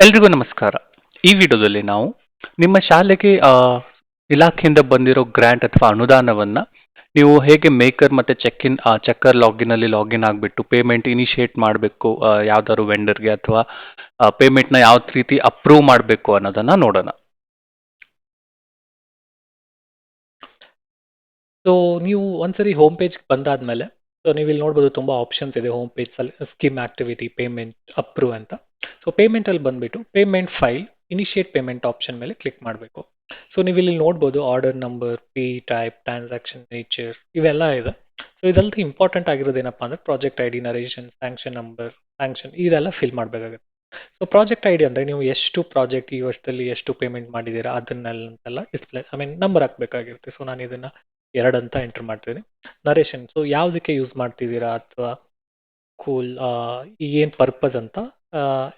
ಎಲ್ರಿಗೂ ನಮಸ್ಕಾರ. ಈ ವಿಡಿಯೋದಲ್ಲಿ ನಾವು ನಿಮ್ಮ ಶಾಲೆಗೆ ಇಲಾಖೆಯಿಂದ ಬಂದಿರೋ ಗ್ರ್ಯಾಂಟ್ ಅಥವಾ ಅನುದಾನವನ್ನು ನೀವು ಹೇಗೆ ಮೇಕರ್ ಮತ್ತು ಚೆಕ್ ಇನ್ ಚೆಕ್ಕರ್ ಲಾಗಿನಲ್ಲಿ ಲಾಗಿನ್ ಆಗಿಬಿಟ್ಟು ಪೇಮೆಂಟ್ ಇನಿಷಿಯೇಟ್ ಮಾಡಬೇಕು ಯಾವ್ದಾದ್ರು ವೆಂಡರ್ಗೆ ಅಥವಾ ಪೇಮೆಂಟ್ನ ಯಾವ ರೀತಿ ಅಪ್ರೂವ್ ಮಾಡಬೇಕು ಅನ್ನೋದನ್ನು ನೋಡೋಣ. ಸೊ ನೀವು ಒಂದ್ಸರಿ ಹೋಮ್ ಪೇಜ್ಗೆ ಬಂದಾದ್ಮೇಲೆ ಸೊ ನೀವು ಇಲ್ಲಿ ನೋಡ್ಬೋದು ತುಂಬ ಆಪ್ಷನ್ಸ್ ಇದೆ home page scheme activity payment approve ಅಂತ. ಸೊ ಪೇಮೆಂಟಲ್ಲಿ ಬಂದ್ಬಿಟ್ಟು payment file initiate payment option ಮೇಲೆ ಕ್ಲಿಕ್ ಮಾಡಬೇಕು. ಸೊ ನೀವು ಇಲ್ಲಿ ನೋಡ್ಬೋದು order number P type transaction nature ಇವೆಲ್ಲ ಇದೆ. ಸೊ ಇದಲ್ಲದೆ ಇಂಪಾರ್ಟೆಂಟ್ ಆಗಿರೋದು ಏನಪ್ಪ ಅಂದ್ರೆ project I D narration sanction number sanction ಇದೆಲ್ಲ ಫಿಲ್ ಮಾಡಬೇಕಾಗುತ್ತೆ. ಸೊ ಪ್ರಾಜೆಕ್ಟ್ ಐ ಡಿ ಅಂದರೆ ನೀವು ಎಷ್ಟು ಪ್ರಾಜೆಕ್ಟ್ ಈ ವರ್ಷದಲ್ಲಿ ಎಷ್ಟು ಪೇಮೆಂಟ್ ಮಾಡಿದ್ದೀರಾ ಅದನ್ನೆಲ್ಲ ಡಿಸ್ಪ್ಲೇ ಐ ಮೀನ್ ನಂಬರ್ ಹಾಕಬೇಕಾಗಿರುತ್ತೆ. ಸೊ ನಾನು ಇದನ್ನು ಅಂತ ಎಂಟರ್ ಮಾಡ್ತೀನಿ ನರೇಷನ್ ಸೊ ಯಾವುದಕ್ಕೆ ಯೂಸ್ ಮಾಡ್ತಿದ್ದೀರಾ ಅಥವಾ ಕೂಲ್ ಏನು ಪರ್ಪಸ್ ಅಂತ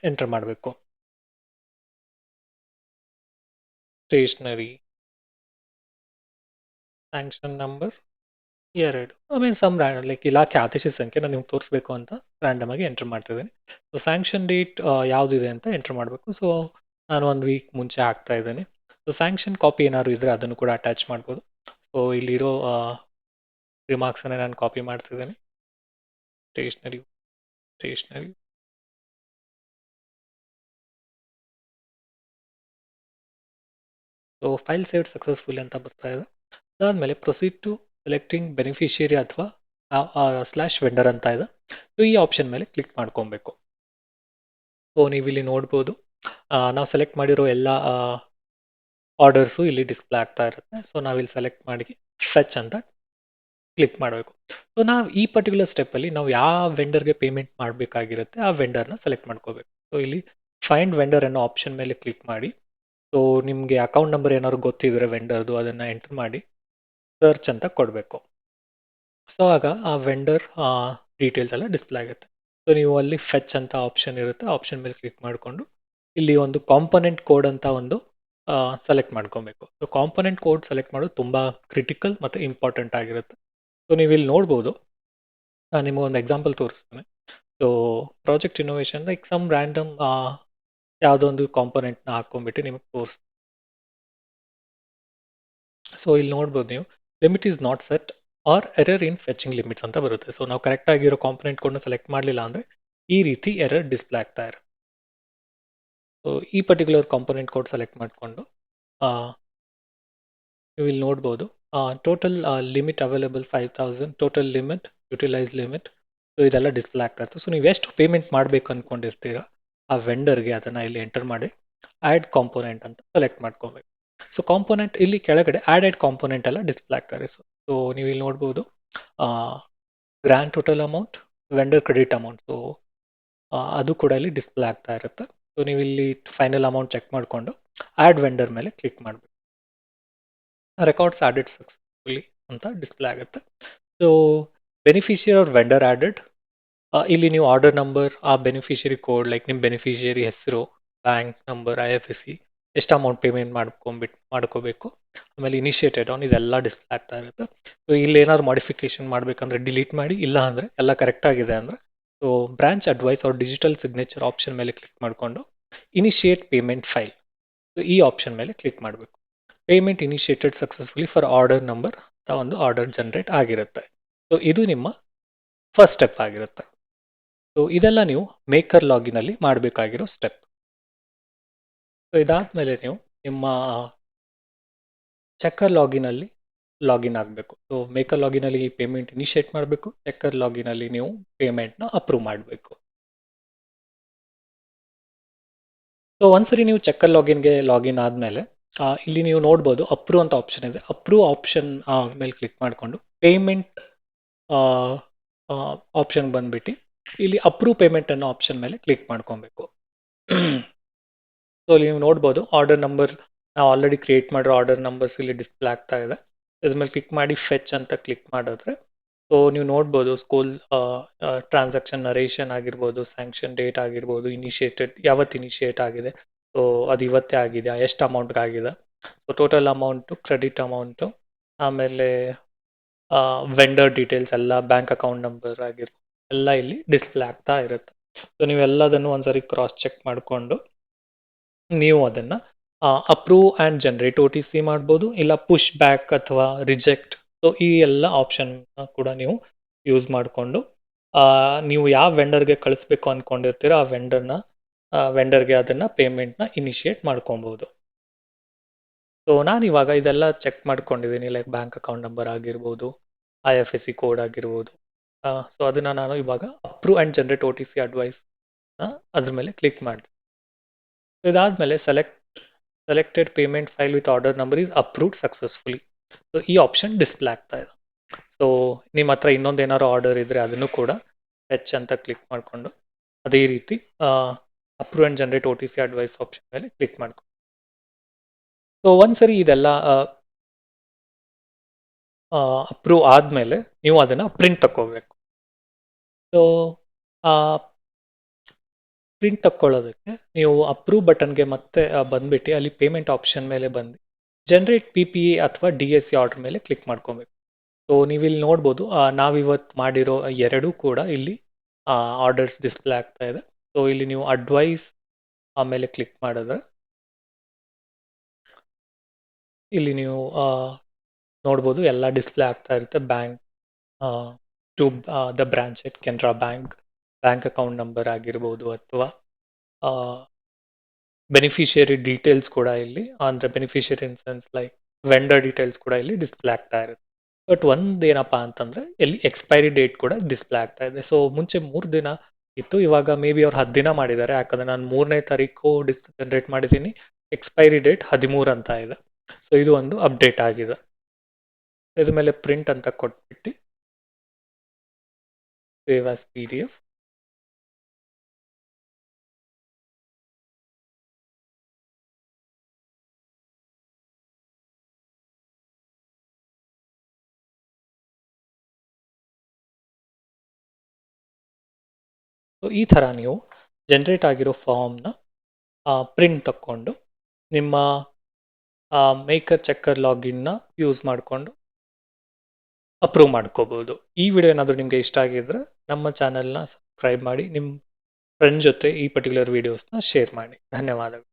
ಎಂಟರ್ ಮಾಡಬೇಕು. ಸ್ಟೇಷನರಿ ಸ್ಯಾಂಕ್ಷನ್ ನಂಬರ್ ಎರಡು. ಐ ಮೀನ್ ಸಮ್ ಲೈಕ್ ಇಲಾಖೆ ಆದೇಶದ ಸಂಖ್ಯೆ ನಾನು ನಿಮ್ಗೆ ತೋರಿಸ್ಬೇಕು ಅಂತ ರ್ಯಾಂಡಮ್ ಆಗಿ ಎಂಟರ್ ಮಾಡ್ತಿದ್ದೀನಿ. ಸೊ ಸ್ಯಾಂಕ್ಷನ್ ಡೇಟ್ ಯಾವುದಿದೆ ಅಂತ ಎಂಟರ್ ಮಾಡಬೇಕು. ಸೊ ನಾನು ಒಂದು ವೀಕ್ ಮುಂಚೆ ಹಾಕ್ತಾ ಇದ್ದೀನಿ. ಸೊ ಸ್ಯಾಂಕ್ಷನ್ ಕಾಪಿ ಏನಾದ್ರು ಇದ್ದರೆ ಅದನ್ನು ಕೂಡ ಅಟ್ಯಾಚ್ ಮಾಡ್ಬೋದು. ಸೊ ಇಲ್ಲಿರೋ ರಿಮಾರ್ಕ್ಸನ್ನೇ ನಾನು ಕಾಪಿ ಮಾಡ್ತಿದ್ದೀನಿ. Stationery stationery so file saved successful ಅಂತ ಬರ್ತಾ ಇದೆ ಅದಾದಮೇಲೆ ಪ್ರೊಸೀಡ್ ಟು ಸೆಲೆಕ್ಟಿಂಗ್ ಬೆನಿಫಿಷಿಯರಿ ಅಥವಾ ಸ್ಲ್ಯಾಶ್ ವೆಂಡರ್ ಅಂತ ಇದೆ. ಸೊ ಈ ಆಪ್ಷನ್ ಮೇಲೆ ಕ್ಲಿಕ್ ಮಾಡ್ಕೊಬೇಕು. ಸೊ ನೀವು ಇಲ್ಲಿ ನೋಡ್ಬೋದು ನಾವು ಸೆಲೆಕ್ಟ್ ಮಾಡಿರೋ ಎಲ್ಲ ಆರ್ಡರ್ಸು ಇಲ್ಲಿ ಡಿಸ್ಪ್ಲೇ ಆಗ್ತಾ ಇರುತ್ತೆ. ಸೊ ನಾವಿಲ್ಲಿ ಸೆಲೆಕ್ಟ್ ಮಾಡಿ ಫೆಚ್ ಅಂತ ಕ್ಲಿಕ್ ಮಾಡಬೇಕು. ಸೊ ನಾವು ಈ ಪರ್ಟಿಕ್ಯುಲರ್ ಸ್ಟೆಪ್ಪಲ್ಲಿ ನಾವು ಯಾವ ವೆಂಡರ್ಗೆ ಪೇಮೆಂಟ್ ಮಾಡಬೇಕಾಗಿರುತ್ತೆ ಆ ವೆಂಡರ್ನ ಸೆಲೆಕ್ಟ್ ಮಾಡ್ಕೋಬೇಕು. ಸೊ ಇಲ್ಲಿ ಫೈಂಡ್ ವೆಂಡರ್ ಅನ್ನೋ ಆಪ್ಷನ್ ಮೇಲೆ ಕ್ಲಿಕ್ ಮಾಡಿ. ಸೊ ನಿಮಗೆ ಅಕೌಂಟ್ ನಂಬರ್ ಏನಾದ್ರು ಗೊತ್ತಿದ್ರೆ ವೆಂಡರ್ದು ಅದನ್ನು ಎಂಟರ್ ಮಾಡಿ ಸರ್ಚ್ ಅಂತ ಕೊಡಬೇಕು. ಸೊ ಆಗ ಆ ವೆಂಡರ್ ಡೀಟೇಲ್ಸ್ ಎಲ್ಲ ಡಿಸ್ಪ್ಲೇ ಆಗುತ್ತೆ. ಸೊ ನೀವು ಅಲ್ಲಿ ಫೆಚ್ ಅಂತ ಆಪ್ಷನ್ ಇರುತ್ತೆ. ಆಪ್ಷನ್ ಮೇಲೆ ಕ್ಲಿಕ್ ಮಾಡಿಕೊಂಡು ಇಲ್ಲಿ ಒಂದು ಕಾಂಪೊನೆಂಟ್ ಕೋಡ್ ಅಂತ ಒಂದು ಸೆಲೆಕ್ಟ್ ಮಾಡ್ಕೊಬೇಕು. ಸೊ ಕಾಂಪೊನೆಂಟ್ ಕೋಡ್ ಸೆಲೆಕ್ಟ್ ಮಾಡೋದು ತುಂಬ ಕ್ರಿಟಿಕಲ್ ಮತ್ತು ಇಂಪಾರ್ಟೆಂಟ್ ಆಗಿರುತ್ತೆ. ಸೊ ನೀವು ಇಲ್ಲಿ ನೋಡ್ಬೋದು. ನಾನು ನಿಮಗೆ ಒಂದು ಎಕ್ಸಾಂಪಲ್ ತೋರಿಸ್ತೇನೆ. So project innovation like some random ಯಾವುದೋ ಒಂದು ಕಾಂಪೊನೆಂಟ್ನ ಹಾಕ್ಕೊಂಡ್ಬಿಟ್ಟು ನಿಮಗೆ ತೋರಿಸ್ ಸೊ ಇಲ್ಲಿ ನೋಡ್ಬೋದು ನೀವು. Limit is not set or error in fetching limits ಅಂತ ಬರುತ್ತೆ. ಸೊ ನಾವು ಕರೆಕ್ಟ್ ಆಗಿರೋ ಕಾಂಪೊನೆಂಟ್ ಕೋಡ್ನ ಸೆಲೆಕ್ಟ್ ಮಾಡಲಿಲ್ಲ ಅಂದರೆ ಈ ರೀತಿ ಎರರ್ ಡಿಸ್ಪ್ಲೇ ಆಗ್ತಾ ಇರುತ್ತೆ. ಸೊ ಈ ಪರ್ಟಿಕ್ಯುಲರ್ ಕಾಂಪೊನೆಂಟ್ ಕೋಡ್ ಸೆಲೆಕ್ಟ್ ಮಾಡಿಕೊಂಡು ನೀವು ಇಲ್ಲಿ ನೋಡ್ಬೋದು. Total limit available five thousand total limit utilise limit so ಇದೆಲ್ಲ ಡಿಸ್ಪ್ಲೇ ಆಗ್ತಾ ಸೊ ನೀವು ಎಷ್ಟು ಪೇಮೆಂಟ್ ಮಾಡಬೇಕು ಅಂದ್ಕೊಂಡಿರ್ತೀರ ಆ ವೆಂಡರ್ಗೆ ಅದನ್ನು ಇಲ್ಲಿ ಎಂಟರ್ ಮಾಡಿ ಆ್ಯಡ್ ಕಾಂಪೊನೆಂಟ್ ಅಂತ ಸೆಲೆಕ್ಟ್ ಮಾಡ್ಕೋಬೇಕು. ಸೊ ಕಾಂಪೊನೆಂಟ್ ಇಲ್ಲಿ ಕೆಳಗಡೆ ಆ್ಯಡ್ ಕಾಂಪೊನೆಂಟ್ ಎಲ್ಲ ಡಿಸ್ಪ್ಲೇ ಆಗ್ತಾರೆ. ಸೊ ಸೊ ನೀವು ಇಲ್ಲಿ ನೋಡ್ಬೋದು grand total amount vendor credit amount so ಅದು ಕೂಡ ಇಲ್ಲಿ ಡಿಸ್ಪ್ಲೇ ಆಗ್ತಾ ಇರುತ್ತೆ. ಸೊ ನೀವು ಇಲ್ಲಿ ಫೈನಲ್ ಅಮೌಂಟ್ ಚೆಕ್ ಮಾಡಿಕೊಂಡು ಆ್ಯಡ್ ವೆಂಡರ್ ಮೇಲೆ ಕ್ಲಿಕ್ ಮಾಡಬೇಕು. ರೆಕಾರ್ಡ್ಸ್ ಆಡೆಡ್ ಸಕ್ಸಸ್ಫುಲಿ ಅಂತ ಡಿಸ್ಪ್ಲೇ ಆಗುತ್ತೆ. ಸೊ ಬೆನಿಫಿಷಿಯರ್ ಅವ್ರ ವೆಂಡರ್ ಆಡೆಡ್ ಇಲ್ಲಿ ನೀವು ಆರ್ಡರ್ ನಂಬರ್ ಆ ಬೆನಿಫಿಷಿಯರಿ ಕೋಡ್ ಲೈಕ್ ನಿಮ್ಮ ಬೆನಿಫಿಷಿಯರಿ ಹೆಸರು bank number I F S C ಎಷ್ಟು ಅಮೌಂಟ್ ಪೇಮೆಂಟ್ ಮಾಡ್ಕೊಂಬಿಟ್ಟು ಮಾಡ್ಕೋಬೇಕು. ಆಮೇಲೆ ಇನಿಷಿಯೇಟೆಡ್ ಆನ್ ಇದೆಲ್ಲ ಡಿಸ್ಪ್ಲೇ ಆಗ್ತಾ ಇರುತ್ತೆ. ಸೊ ಇಲ್ಲಿ ಏನಾದ್ರು ಮಾಡಿಫಿಕೇಶನ್ ಮಾಡಬೇಕಂದ್ರೆ ಡಿಲೀಟ್ ಮಾಡಿ, ಇಲ್ಲ ಅಂದರೆ ಎಲ್ಲ ಕರೆಕ್ಟ್ ಆಗಿದೆ ಅಂದರೆ ಸೊ ಬ್ರಾಂಚ್ ಅಡ್ವೈಸ್ ಅವ್ರ ಡಿಜಿಟಲ್ ಸಿಗ್ನೇಚರ್ ಆಪ್ಷನ್ ಮೇಲೆ ಕ್ಲಿಕ್ ಮಾಡಿಕೊಂಡು ಇನಿಷಿಯೇಟ್ ಪೇಮೆಂಟ್ ಫೈಲ್ ಸೊ ಈ ಆಪ್ಷನ್ ಮೇಲೆ ಕ್ಲಿಕ್ ಮಾಡಬೇಕು. Payment initiated successfully for order number ಒಂದು ಆರ್ಡರ್ ಜನ್ರೇಟ್ ಆಗಿರುತ್ತೆ. ಸೊ ಇದು ನಿಮ್ಮ ಫಸ್ಟ್ ಸ್ಟೆಪ್ ಆಗಿರುತ್ತೆ. ಸೊ ಇದೆಲ್ಲ ನೀವು ಮೇಕರ್ ಲಾಗಿನಲ್ಲಿ ಮಾಡಬೇಕಾಗಿರೋ ಸ್ಟೆಪ್ ಸೊ ಇದಾದಮೇಲೆ ನೀವು ನಿಮ್ಮ ಚೆಕ್ಕರ್ ಲಾಗಿನಲ್ಲಿ ಲಾಗಿನ್ ಆಗಬೇಕು. ಸೊ ಮೇಕರ್ ಲಾಗಿನಲ್ಲಿ ಪೇಮೆಂಟ್ ಇನಿಷಿಯೇಟ್ ಮಾಡಬೇಕು. ಚೆಕ್ಕರ್ ಲಾಗಿನಲ್ಲಿ ನೀವು ಪೇಮೆಂಟ್ನ ಅಪ್ರೂವ್ ಮಾಡಬೇಕು. ಸೊ ಒಂದ್ಸರಿ ನೀವು ಚೆಕ್ಕರ್ ಲಾಗಿನ್ಗೆ ಲಾಗಿನ್ ಆದಮೇಲೆ ಇಲ್ಲಿ ನೀವು ನೋಡ್ಬೋದು ಅಪ್ರೂವ್ ಅಂತ ಆಪ್ಷನ್ ಇದೆ. ಅಪ್ರೂವ್ ಆಪ್ಷನ್ ಮೇಲೆ ಕ್ಲಿಕ್ ಮಾಡಿಕೊಂಡು ಪೇಮೆಂಟ್ ಆಪ್ಷನ್ ಬಂದ್ಬಿಟ್ಟು ಇಲ್ಲಿ ಅಪ್ರೂವ್ ಪೇಮೆಂಟ್ ಅನ್ನೋ ಆಪ್ಷನ್ ಮೇಲೆ ಕ್ಲಿಕ್ ಮಾಡ್ಕೊಬೇಕು. ಸೊ ಇಲ್ಲಿ ನೀವು ನೋಡ್ಬೋದು ಆರ್ಡರ್ ನಂಬರ್ ನಾವು ಆಲ್ರೆಡಿ ಕ್ರಿಯೇಟ್ ಮಾಡಿರೋ ಆರ್ಡರ್ ನಂಬರ್ಸ್ ಇಲ್ಲಿ ಡಿಸ್ಪ್ಲೇ ಆಗ್ತಾ ಇದೆ. ಇದ್ರ ಮೇಲೆ ಕ್ಲಿಕ್ ಮಾಡಿ ಫೆಚ್ ಅಂತ ಕ್ಲಿಕ್ ಮಾಡಿದ್ರೆ ಸೊ ನೀವು ನೋಡ್ಬೋದು ಸ್ಕೂಲ್ ಟ್ರಾನ್ಸಾಕ್ಷನ್ ನರೇಷನ್ ಆಗಿರ್ಬೋದು ಸ್ಯಾಂಕ್ಷನ್ ಡೇಟ್ ಆಗಿರ್ಬೋದು ಇನಿಷಿಯೇಟೆಡ್ ಯಾವತ್ತು ಇನಿಷಿಯೇಟ್ ಆಗಿದೆ. ಸೊ ಅದು ಇವತ್ತೇ ಆಗಿದೆ. ಎಷ್ಟು ಅಮೌಂಟ್ಗೆ ಆಗಿದೆ? So total amount credit amount ಆಮೇಲೆ ವೆಂಡರ್ ಡೀಟೇಲ್ಸ್ ಎಲ್ಲ ಬ್ಯಾಂಕ್ ಅಕೌಂಟ್ ನಂಬರ್ ಆಗಿರ್ಬೋದು ಎಲ್ಲ ಇಲ್ಲಿ ಡಿಸ್ಪ್ಲೇ ಆಗ್ತಾ ಇರುತ್ತೆ. ಸೊ ನೀವೆಲ್ಲದನ್ನು ಒಂದ್ಸರಿ ಕ್ರಾಸ್ ಚೆಕ್ ಮಾಡಿಕೊಂಡು, ನೀವು ಅದನ್ನು approve and generate O T C ಮಾಡ್ಬೋದು, ಇಲ್ಲ ಪುಷ್ ಬ್ಯಾಕ್ ಅಥವಾ ರಿಜೆಕ್ಟ್ ಸೊ ಈ ಎಲ್ಲ ಆಪ್ಷನ್ ಕೂಡ ನೀವು ಯೂಸ್ ಮಾಡಿಕೊಂಡು ನೀವು ಯಾವ ವೆಂಡರ್ಗೆ ಕಳಿಸ್ಬೇಕು ಅಂದ್ಕೊಂಡಿರ್ತೀರೋ ಆ ವೆಂಡರ್ನ ವೆಂಡರ್ಗೆ ಅದನ್ನು ಪೇಮೆಂಟ್ನ ಇನಿಷಿಯೇಟ್ ಮಾಡ್ಕೊಬೋದು. ಸೊ ನಾನು ಇವಾಗ ಇದೆಲ್ಲ ಚೆಕ್ ಮಾಡ್ಕೊಂಡಿದ್ದೀನಿ ಲೈಕ್ ಬ್ಯಾಂಕ್ ಅಕೌಂಟ್ ನಂಬರ್ ಆಗಿರ್ಬೋದು I F S C code ಆಗಿರ್ಬೋದು. ಸೊ ಅದನ್ನು ನಾನು ಇವಾಗ approve and generate O T C advice ಅದ್ರ ಮೇಲೆ ಕ್ಲಿಕ್ ಮಾಡಿದೆ. ಇದಾದಮೇಲೆ select selected payment file with order number is approved successfully so ಈ ಆಪ್ಷನ್ ಡಿಸ್ಪ್ಲೇ ಆಗ್ತಾ ಇದೆ. ಸೊ ನಿಮ್ಮ ಹತ್ರ ಇನ್ನೊಂದು ಏನಾದ್ರು ಆರ್ಡರ್ ಇದ್ದರೆ ಅದನ್ನು ಕೂಡ ಹೆಚ್ ಅಂತ ಕ್ಲಿಕ್ ಮಾಡಿಕೊಂಡು ಅದೇ ರೀತಿ approve and generate O T C advice option ಮೇಲೆ ಕ್ಲಿಕ್ ಮಾಡ್ಕೊ. ಸೊ ಒಂದ್ಸರಿ ಇದೆಲ್ಲ ಅಪ್ರೂವ್ ಆದಮೇಲೆ ನೀವು ಅದನ್ನು ಪ್ರಿಂಟ್ ತಗೋಬೇಕು ಸೊ ಪ್ರಿಂಟ್ ತಕ್ಕೊಳ್ಳೋದಕ್ಕೆ ನೀವು ಅಪ್ರೂವ್ ಬಟನ್ಗೆ ಮತ್ತೆ ಬಂದ್ಬಿಟ್ಟು ಅಲ್ಲಿ ಪೇಮೆಂಟ್ ಆಪ್ಷನ್ ಮೇಲೆ ಬಂದು ಜನರೇಟ್ ಪಿ ಪಿ ಇ ಅಥವಾ ಡಿ ಎಸ್ ಸಿ ಆರ್ಡರ್ ಮೇಲೆ ಕ್ಲಿಕ್ ಮಾಡ್ಕೊಬೇಕು. ಸೊ ನೀವು ಇಲ್ಲಿ ನೋಡ್ಬೋದು ನಾವಿವತ್ತು ಮಾಡಿರೋ ಎರಡೂ ಕೂಡ ಇಲ್ಲಿ ಆರ್ಡರ್ಸ್ ಡಿಸ್ಪ್ಲೇ ಆಗ್ತಾ ಇದೆ. ಸೊ ಇಲ್ಲಿ ನೀವು ಅಡ್ವೈಸ್ ಆಮೇಲೆ ಕ್ಲಿಕ್ ಮಾಡಿದ್ರೆ, ಇಲ್ಲಿ ನೀವು ನೋಡ್ಬೋದು ಎಲ್ಲ ಡಿಸ್ಪ್ಲೇ ಆಗ್ತಾ ಇರುತ್ತೆ. Bank to the branch at Canara bank bank account number ಆಗಿರ್ಬೋದು ಅಥವಾ ಬೆನಿಫಿಷಿಯರಿ ಡೀಟೇಲ್ಸ್ ಕೂಡ ಇಲ್ಲಿ. ಅಂದರೆ beneficiary in sense like vendor details ಕೂಡ ಇಲ್ಲಿ ಡಿಸ್ಪ್ಲೇ ಆಗ್ತಾ ಇರುತ್ತೆ. ಬಟ್ ಒಂದು ಏನಪ್ಪ ಅಂತಂದರೆ, ಇಲ್ಲಿ ಎಕ್ಸ್ಪೈರಿ ಡೇಟ್ ಕೂಡ ಡಿಸ್ಪ್ಲೇ ಆಗ್ತಾ ಇದೆ. ಸೊ ಮುಂಚೆ ಮೂರು ದಿನ ಇತ್ತು. ಇವಾಗ ಮೇ ಬಿ ಅವ್ರು ಹತ್ತು ದಿನ ಮಾಡಿದ್ದಾರೆ. ಯಾಕಂದರೆ ನಾನು ಮೂರನೇ ತಾರೀಕು ಡಿಸ್ ಜನ್ರೇಟ್ ಮಾಡಿದ್ದೀನಿ. ಎಕ್ಸ್ಪೈರಿ ಡೇಟ್ ಹದಿಮೂರು ಅಂತ ಇದೆ. ಸೊ ಇದು ಒಂದು ಅಪ್ಡೇಟ್ ಆಗಿದೆ. ಇದ್ರ ಮೇಲೆ ಪ್ರಿಂಟ್ ಅಂತ ಕೊಟ್ಬಿಟ್ಟು save as P D F so ಈ ಥರ ನೀವು ಜನ್ರೇಟ್ ಆಗಿರೋ ಫಾರ್ಮ್ನ ಪ್ರಿಂಟ್ ತಕ್ಕೊಂಡು ನಿಮ್ಮ ಮೇಕರ್ ಚೆಕ್ಕರ್ ಲಾಗಿನ್ನ ಯೂಸ್ ಮಾಡಿಕೊಂಡು ಅಪ್ರೂವ್ ಮಾಡ್ಕೋಬೋದು. ಈ ವಿಡಿಯೋ ಏನಾದರೂ ನಿಮಗೆ ಇಷ್ಟ ಆಗಿದ್ರೆ ನಮ್ಮ ಚಾನಲ್ನ ಸಬ್ಸ್ಕ್ರೈಬ್ ಮಾಡಿ ನಿಮ್ಮ ಫ್ರೆಂಡ್ ಜೊತೆ ಈ ಪರ್ಟಿಕ್ಯುಲರ್ ವೀಡಿಯೋಸ್ನ ಶೇರ್ ಮಾಡಿ. ಧನ್ಯವಾದಗಳು.